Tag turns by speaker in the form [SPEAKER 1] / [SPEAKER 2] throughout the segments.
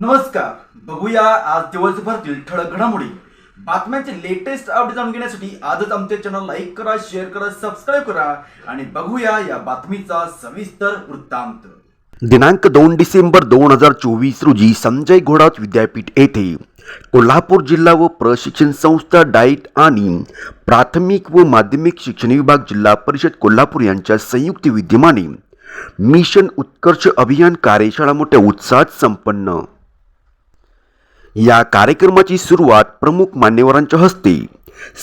[SPEAKER 1] नमस्कार. बघूया आज दिवसभरातील ठळक घडामोडी. बातम्यांचे लेटेस्ट अपडेट जाणून घेण्यासाठी आजच आमच्या चॅनल लाईक करा शेअर करा सबस्क्राईब करा आणि बघूया या बातमीचा सविस्तर वृत्तांत.
[SPEAKER 2] दिनांक दोन डिसेंबर दोन हजार चोवीस रोजी संजय घोडावत विद्यापीठ येथे कोल्हापूर जिल्हा व प्रशिक्षण संस्था डाईट आणि प्राथमिक व माध्यमिक शिक्षण विभाग जिल्हा परिषद कोल्हापूर यांच्या संयुक्त विद्यमाने मिशन उत्कर्ष अभियान कार्यशाळा मोठ्या उत्साहात संपन्न. या कार्यक्रमाची सुरुवात प्रमुख मान्यवरांच्या हस्ते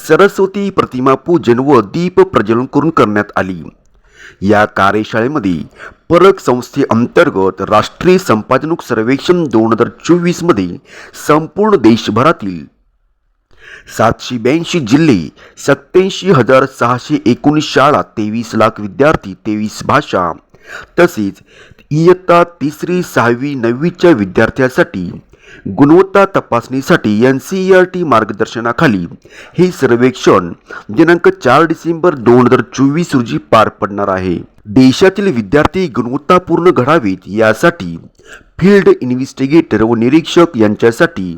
[SPEAKER 2] सरस्वती प्रतिमा पूजन व दीप प्रज्वलन करून करण्यात आली. या कार्यशाळेमध्ये परक संस्थेअंतर्गत राष्ट्रीय संपादनूक सर्वेक्षण दोन हजार चोवीसमध्ये संपूर्ण देशभरातील सातशे ब्याऐंशी जिल्हे सत्याऐंशी हजार सहाशे एकोणीस शाळा तेवीस लाख विद्यार्थी तेवीस भाषा तसेच इयत्ता तिसरी सहावी नववीच्या विद्यार्थ्यांसाठी गुणवत्ता तपासणीसाठी एन सी आर टी मार्गदर्शनाखाली हे सर्वेक्षण दिनांक चार डिसेंबर दोन हजार चोवीस रोजी पार पडणार आहे. देशातील विद्यार्थी गुणवत्तापूर्ण घडावेत यासाठी फील्ड इन्व्हेस्टिगेटर व निरीक्षक यांच्यासाठी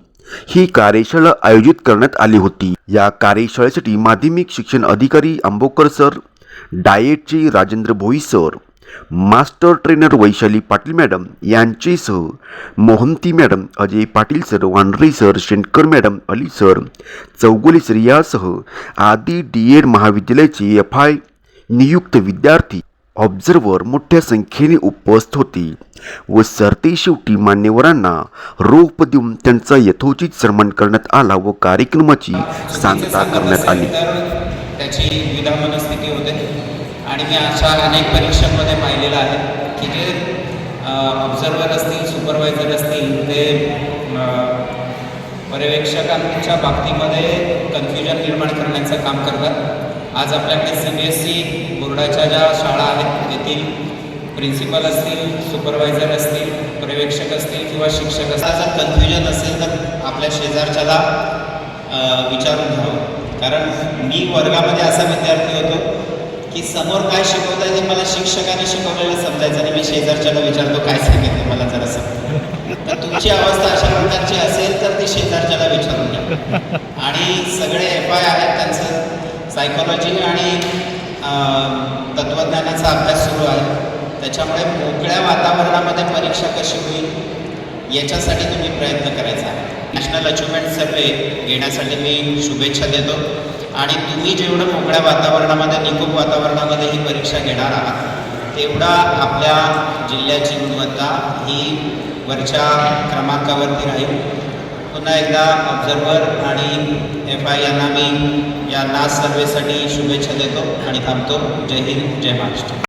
[SPEAKER 2] ही कार्यशाळा आयोजित करण्यात आली होती. या कार्यशाळेसाठी माध्यमिक शिक्षण अधिकारी Ambokar sir डाएटचे Rajendra Bhoi sir master trainer Vaishali Patil madam यांचेसह Mohanty madam Ajay Patil sir Wanare sir Shendkar madam Ali sir Chougule sir यासह आदी डी एड महाविद्यालयाचे एफ आय नियुक्त विद्यार्थी ऑब्झर्वर मोठ्या संख्येने उपस्थित होते व सरते शेवटी मान्यवरांना रोप देऊन त्यांचा यथोचित सन्मान करण्यात आला व कार्यक्रमाची सांगता करण्यात आली.
[SPEAKER 3] त्याची द्विधा होते. आणि मी अशा अनेक परीक्षांमध्ये पाहिलेलं आहे की जे ऑब्झर्वर असतील सुपरवायझर असतील ते पर्यवेक्षकांच्या बाबतीमध्ये कन्फ्युजन निर्माण करण्याचं काम करतात. आज आपल्याकडे सी बी एस सी बोर्डाच्या ज्या शाळा आहेत तेथील प्रिन्सिपल असतील सुपरवायझर असतील पर्यवेक्षक असतील किंवा शिक्षक असतील. जर कन्फ्युजन असेल तर आपल्या शेजारच्याला विचारून घ्यावं. कारण मी वर्गामध्ये असा विद्यार्थी होतो की समोर काय शिकवत आहे ते मला शिक्षकाने शिकवलेलं समजायचं आणि मी शेजारच्याला विचारतो काय सांगितलं मला जरा सांग. तर तुमची अवस्था अशा प्रकारची असेल तर ती शेजारच्याला विचारून घ्या. आणि सगळे एफ आय आहेत त्यांचं. सायकोलॉजी आणि तत्त्वज्ञानाचा अभ्यास सुरू आहे. त्याच्यामुळे मोकळ्या वातावरणामध्ये परीक्षा कशी होईल याच्यासाठी तुम्ही प्रयत्न करायचा नॅशनल अचिव्हमेंट सर्वे घेण्यासाठी मी शुभेच्छा देतो. आणि तुम्ही जेवढं मोकळ्या वातावरणामध्ये निकोप वातावरणामध्ये ही परीक्षा घेणार आहात तेवढा आपल्या जिल्ह्याची गुणवत्ता ही वरच्या क्रमांकावरती राहील. पुन्हा एकदा ऑब्झर्वर आणि एफ आय यांना मी या नास सर्वेसाठी शुभेच्छा देतो आणि थांबतो. जय हिंद जय महाराष्ट्र.